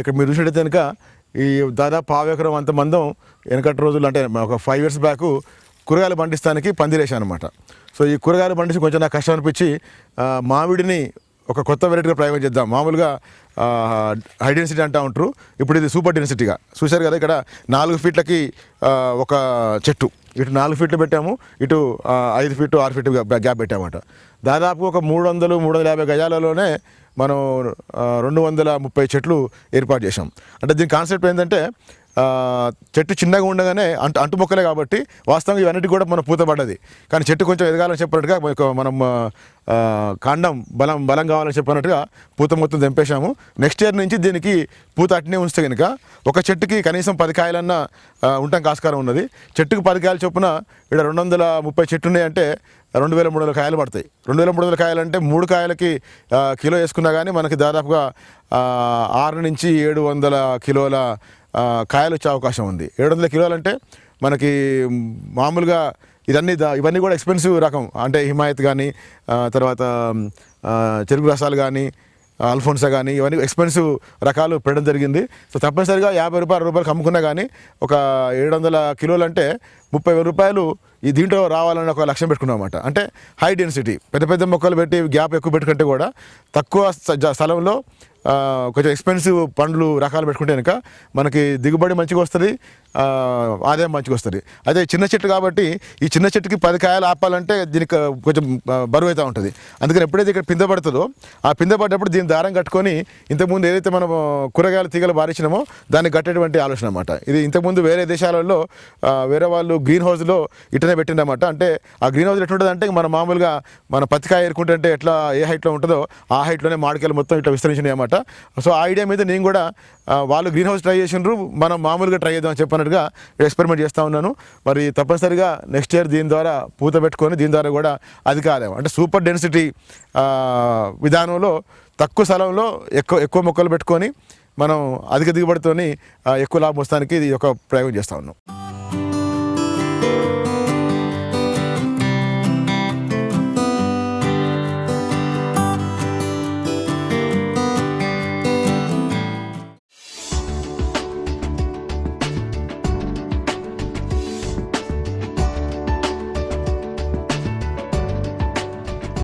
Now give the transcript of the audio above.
ఇక్కడ మీరు చూసినట్టయితే కనుక ఈ దాదాపు పావు ఎకరం అంత మందం వెనకటి రోజులు అంటే ఒక ఫైవ్ ఇయర్స్ బ్యాక్ కూరగాయలు పండిస్తానికి పందిరేశాను అనమాట సో ఈ కూరగాయలు పండించి కొంచెం నాకు కష్టం అనిపించి మామిడిని ఒక కొత్త వెరైటీగా ప్రయోగం చేద్దాం. మామూలుగా హై డెన్సిటీ అంటూ ఉంటారు. ఇప్పుడు ఇది సూపర్ డెన్సిటీగా చూశారు కదా ఇక్కడ నాలుగు ఫీట్లకి ఒక చెట్టు. ఇటు నాలుగు ఫీట్లు పెట్టాము. ఇటు ఐదు ఫీట్లు ఆరు ఫీట్లు గ్యాప్ పెట్టామన్నమాట దాదాపు ఒక మూడు వందలు మూడు వందల యాభై గజాలలోనే మనం రెండు వందల ముప్పై చెట్లు ఏర్పాటు చేసాం అంటే దీని కాన్సెప్ట్ ఏంటంటే చెట్టు చిన్నగా ఉండగానే అంటు అంటు మొక్కలే కాబట్టి వాస్తవంగా ఇవన్నిటి కూడా మనం పూతపడ్డది కానీ చెట్టు కొంచెం ఎదగాలని చెప్పినట్టుగా మనకు మనం కాండం బలం బలం కావాలని చెప్పినట్టుగా పూత మొత్తం తెంపేశాము. నెక్స్ట్ ఇయర్ నుంచి దీనికి పూత అట్నే ఉంచితే కనుక ఒక చెట్టుకి కనీసం పది కాయలన్నా ఆ, ఉండటానికి ఆస్కారం ఉన్నది. చెట్టుకు పది కాయలు చొప్పున ఇక్కడ రెండు వందల ముప్పై చెట్లు ఉన్నాయంటే రెండు వేల మూడు వందల కాయలు పడతాయి. రెండు వేల మూడు వందల కాయలు అంటే మూడు కాయలకి కిలో వేసుకున్నా కానీ మనకి దాదాపుగా ఆరు నుంచి ఏడు వందల కిలోల కాయలు వచ్చే అవకాశం ఉంది. ఏడు వందల కిలోలు అంటే మనకి మామూలుగా ఇదన్నీ దా- ఇవన్నీ కూడా ఎక్స్పెన్సివ్ రకం. అంటే హిమాయత్ కానీ తర్వాత చెరుకు రసాలు కానీ అల్ఫోన్సా కానీ ఇవన్నీ ఎక్స్పెన్సివ్ రకాలు పెట్టడం జరిగింది. సో తప్పనిసరిగా యాభై రూపాయలు రూపాయలకు అమ్ముకున్నా కానీ ఒక ఏడు వందల కిలోలు అంటే ముప్పై వేల రూపాయలు ఈ దీంట్లో రావాలని ఒక లక్ష్యం పెట్టుకున్నాం అనమాట అంటే హై డెన్సిటీ పెద్ద పెద్ద మొక్కలు పెట్టి గ్యాప్ ఎక్కువ పెట్టుకుంటే కూడా తక్కువ స్థలంలో కొంచెం ఎక్స్పెన్సివ్ పండ్లు రకాలు పెట్టుకుంటే కనుక మనకి దిగుబడి మంచిగా వస్తుంది ఆదాయం మంచిగా వస్తుంది. అదే చిన్న చెట్టు కాబట్టి ఈ చిన్న చెట్టుకి పది కాయలు ఆపాలంటే దీనికి కొంచెం బరువు అవుతూ ఉంటుంది. అందుకని ఎప్పుడైతే ఇక్కడ పిందపడుతుందో ఆ పిందె పడ్డప్పుడు దీన్ని దారం కట్టుకొని ఇంతకుముందు ఏదైతే మనం కూరగాయల తీగలు బారించినామో దాన్ని కట్టేటువంటి ఆలోచన అనమాట ఇది ఇంతకుముందు వేరే దేశాలలో వేరే వాళ్ళు గ్రీన్ హౌస్లో ఇటనే పెట్టిండమాట అంటే ఆ గ్రీన్ హౌస్ ఎట్లుంటుంది అంటే మనం మామూలుగా మన పత్తికాయ ఏరుకుంటుంటే ఎట్లా ఏ హైట్లో ఉంటుందో ఆ హైట్లోనే మాడికాయలు మొత్తం ఇట్లా విస్తరించినాయి అన్నమాట. సో ఆ ఐడియా మీద నేను కూడా వాళ్ళు గ్రీన్ హౌస్ ట్రై చేసినారు మనం మామూలుగా ట్రై చేద్దామని చెప్పినట్టుగా ఎక్స్పెరిమెంట్ చేస్తూ ఉన్నాను. మరి తప్పనిసరిగా నెక్స్ట్ ఇయర్ దీని ద్వారా పూత పెట్టుకొని దీని ద్వారా కూడా అధిక ఆదాయం అంటే సూపర్ డెన్సిటీ విధానంలో తక్కువ స్థలంలో ఎక్కువ ఎక్కువ మొక్కలు పెట్టుకొని మనం అధిక దిగుబడితోని ఎక్కువ లాభం వస్తానికి ఇది ఒక ప్రయోగం చేస్తూ ఉన్నాం.